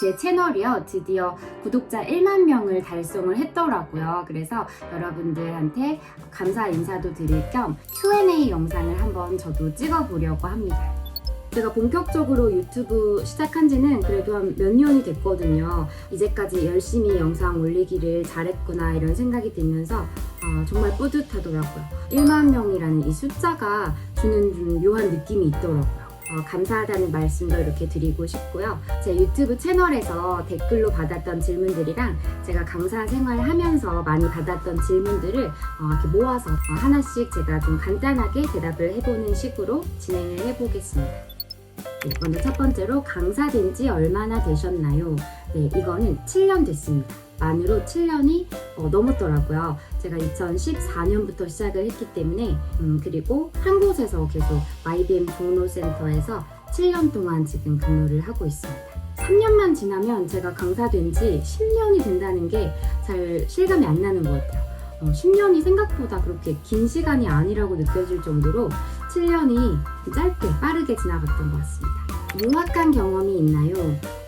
제 채널이요 드디어 구독자 1만 명을 달성을 했더라고요. 그래서 여러분들한테 감사 인사도 드릴 겸 Q&A 영상을 한번 저도 찍어보려고 합니다. 제가 본격적으로 유튜브 시작한 지는 그래도 한 몇 년이 됐거든요. 이제까지 열심히 영상 올리기를 잘했구나 이런 생각이 들면서 아, 정말 뿌듯하더라고요. 1만 명이라는 이 숫자가 주는 좀 묘한 느낌이 있더라고요. 어, 감사하다는 말씀도 이렇게 드리고 싶고요. 제 유튜브 채널에서 댓글로 받았던 질문들이랑 제가 강사 생활 하면서 많이 받았던 질문들을 어, 이렇게 모아서 어, 하나씩 제가 좀 간단하게 대답을 해보는 식으로 진행을 해보겠습니다. 네, 먼저 첫 번째로 강사된 지 얼마나 되셨나요? 네, 이거는 7년 됐습니다. 만으로 7년이 어, 넘었더라고요. 제가 2014년부터 시작을 했기 때문에 음, 그리고 한 곳에서 계속 IBM 공로센터에서 7년 동안 지금 근무를 하고 있습니다. 3년만 지나면 제가 강사된 지 10년이 된다는 게 잘 실감이 안 나는 것 같아요. 어, 10년이 생각보다 그렇게 긴 시간이 아니라고 느껴질 정도로 7년이 짧게 빠르게 지나갔던 것 같습니다. 유학한 경험이 있나요?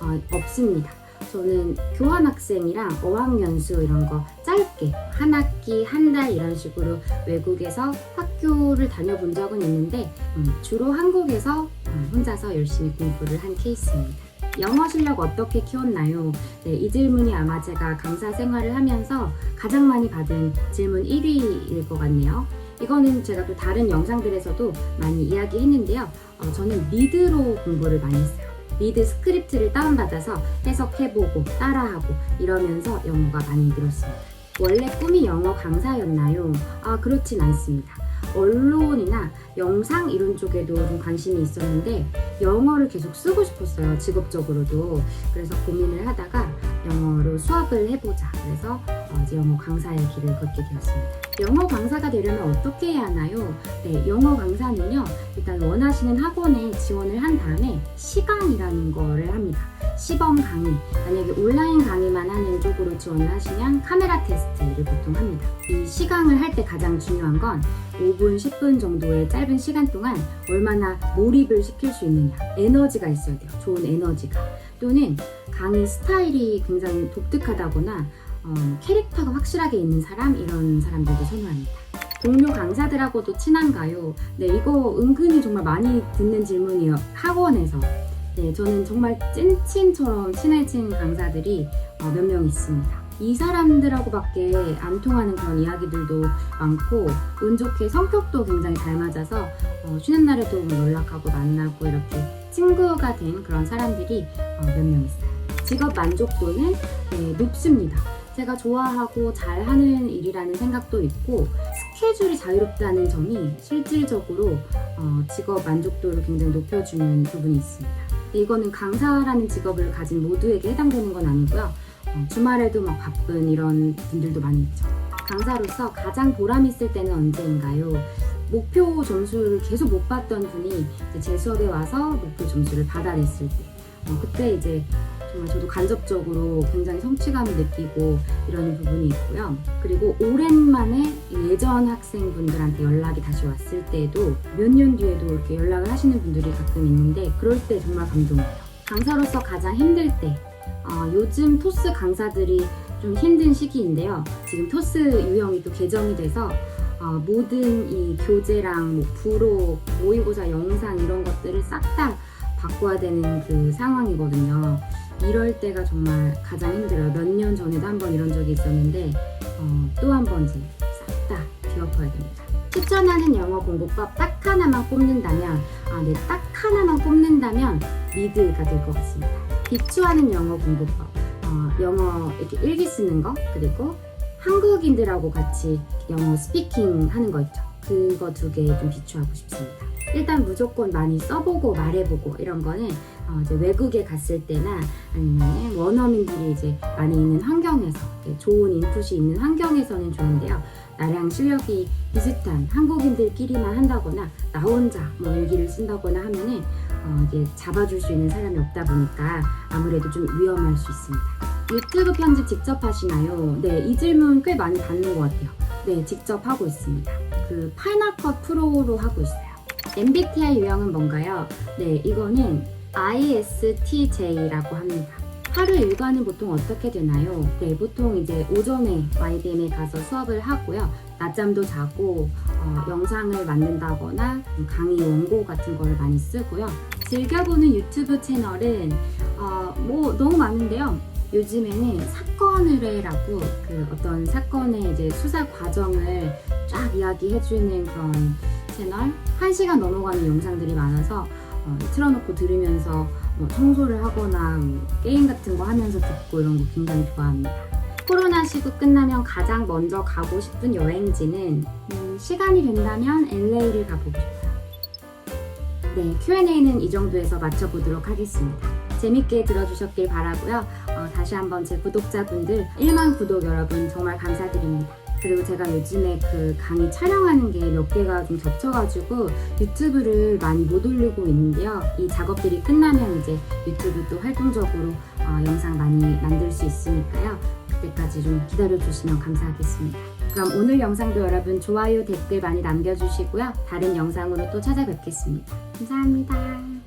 어, 없습니다. 저는 교환학생이랑 어학연수 이런 거 짧게 한 학기 한 달 이런 식으로 외국에서 학교를 다녀본 적은 있는데 음, 주로 한국에서 음, 혼자서 열심히 공부를 한 케이스입니다. 영어 실력 어떻게 키웠나요? 네, 이 질문이 아마 제가 강사 생활을 하면서 가장 많이 받은 질문 1위일 것 같네요. 이거는 제가 또 다른 영상들에서도 많이 이야기했는데요. 어, 저는 리드로 공부를 많이 했어요. 리드 스크립트를 다운받아서 해석해보고 따라하고 이러면서 영어가 많이 늘었습니다. 원래 꿈이 영어 강사였나요? 아, 그렇진 않습니다. 언론이나 영상 이런 쪽에도 좀 관심이 있었는데 영어를 계속 쓰고 싶었어요. 직업적으로도. 그래서 고민을 하다가 영어로 수업을 해보자. 그래서 어, 이제 영어 강사의 길을 걷게 되었습니다. 영어 강사가 되려면 어떻게 해야 하나요? 네, 영어 강사는요. 일단 원하시는 학원에 지원을 한 다음에 시간이라는 거를 합니다. 시범 강의. 만약에 온라인 강의만 하는 쪽으로 지원을 하시면 카메라 테스트를 보통 합니다. 이 시강을 할 때 가장 중요한 건 5분, 10분 정도의 짧은 시간 동안 얼마나 몰입을 시킬 수 있느냐. 에너지가 있어야 돼요. 좋은 에너지가. 또는 강의 스타일이 굉장히 독특하다거나 어, 캐릭터가 확실하게 있는 사람 이런 사람들도 선호합니다. 동료 강사들하고도 친한가요? 네, 이거 은근히 정말 많이 듣는 질문이에요. 학원에서. 네, 저는 정말 찐친처럼 친해진 강사들이 어, 몇명 있습니다. 이 사람들하고밖에 안 통하는 그런 이야기들도 많고 운 좋게 성격도 굉장히 잘 맞아서 어, 쉬는 날에도 뭐 연락하고 만나고 이렇게 친구가 된 그런 사람들이 어, 몇명 있어요. 직업 만족도는 네, 높습니다. 제가 좋아하고 잘하는 일이라는 생각도 있고 스케줄이 자유롭다는 점이 실질적으로 어, 직업 만족도를 굉장히 높여주는 부분이 있습니다. 이거는 강사라는 직업을 가진 모두에게 해당되는 건 아니고요. 어, 주말에도 막 바쁜 이런 분들도 많이 있죠. 강사로서 가장 보람 있을 때는 언제인가요? 목표 점수를 계속 못 봤던 분이 제 수업에 와서 목표 점수를 받아냈을 때, 어, 그때 이제 저도 간접적으로 굉장히 성취감을 느끼고 이러는 부분이 있고요. 그리고 오랜만에 예전 학생분들한테 연락이 다시 왔을 때도 몇 년 뒤에도 이렇게 연락을 하시는 분들이 가끔 있는데 그럴 때 정말 감동이에요. 강사로서 가장 힘들 때 어, 요즘 토스 강사들이 좀 힘든 시기인데요. 지금 토스 유형이 또 개정이 돼서 어, 모든 이 교재랑 뭐 부록, 모의고사 영상 이런 것들을 싹 다 바꿔야 되는 그 상황이거든요. 이럴 때가 정말 가장 힘들어요. 몇 년 전에도 한 번 이런 적이 있었는데 어, 또한번 이제 싹다 뒤엎어야 됩니다. 추천하는 영어 공부법 딱 하나만 꼽는다면 아, 네, 딱 하나만 꼽는다면 리드가 될 것 같습니다. 비추하는 영어 공부법 어, 영어 이렇게 일기 쓰는 거 그리고 한국인들하고 같이 영어 스피킹 하는 거 있죠. 그거 두 개 좀 비추하고 싶습니다. 일단 무조건 많이 써보고 말해보고 이런 거는 어, 이제 외국에 갔을 때나 아니면 원어민들이 이제 많이 있는 환경에서 좋은 인풋이 있는 환경에서는 좋은데요. 나랑 실력이 비슷한 한국인들끼리만 한다거나 나 혼자 뭐 일기를 쓴다거나 하면은 어, 이게 잡아줄 수 있는 사람이 없다 보니까 아무래도 좀 위험할 수 있습니다. 유튜브 편집 직접 하시나요? 네, 이 질문 꽤 많이 받는 것 같아요. 네, 직접 하고 있습니다. 그 파이널컷 프로로 하고 있어요. MBTI 유형은 뭔가요? 네, 이거는 ISTJ라고 합니다. 하루 일과는 보통 어떻게 되나요? 네, 보통 이제 오전에 YBM에 가서 수업을 하고요. 낮잠도 자고 어, 영상을 만든다거나 강의 원고 같은 거를 많이 쓰고요. 즐겨보는 유튜브 채널은 어, 뭐 너무 많은데요. 요즘에는 사건 의뢰라고 그 어떤 사건의 이제 수사 과정을 쫙 이야기해주는 그런 채널 한 시간 넘어가는 영상들이 많아서 어, 틀어놓고 들으면서 뭐 청소를 하거나 뭐 게임 같은 거 하면서 듣고 이런 거 굉장히 좋아합니다. 코로나 시국 끝나면 가장 먼저 가고 싶은 여행지는 음, 시간이 된다면 LA를 가보고 싶어요. 네, Q&A는 이 정도에서 마쳐보도록 하겠습니다. 재밌게 들어주셨길 바라고요. 어, 다시 한번 제 구독자분들 1만 구독 여러분 정말 감사드립니다. 그리고 제가 요즘에 그 강의 촬영하는 게 몇 개가 좀 겹쳐가지고 유튜브를 많이 못 올리고 있는데요. 이 작업들이 끝나면 이제 유튜브 또 활동적으로 어, 영상 많이 만들 수 있으니까요. 그때까지 좀 기다려주시면 감사하겠습니다. 그럼 오늘 영상도 여러분 좋아요, 댓글 많이 남겨주시고요. 다른 영상으로 또 찾아뵙겠습니다. 감사합니다.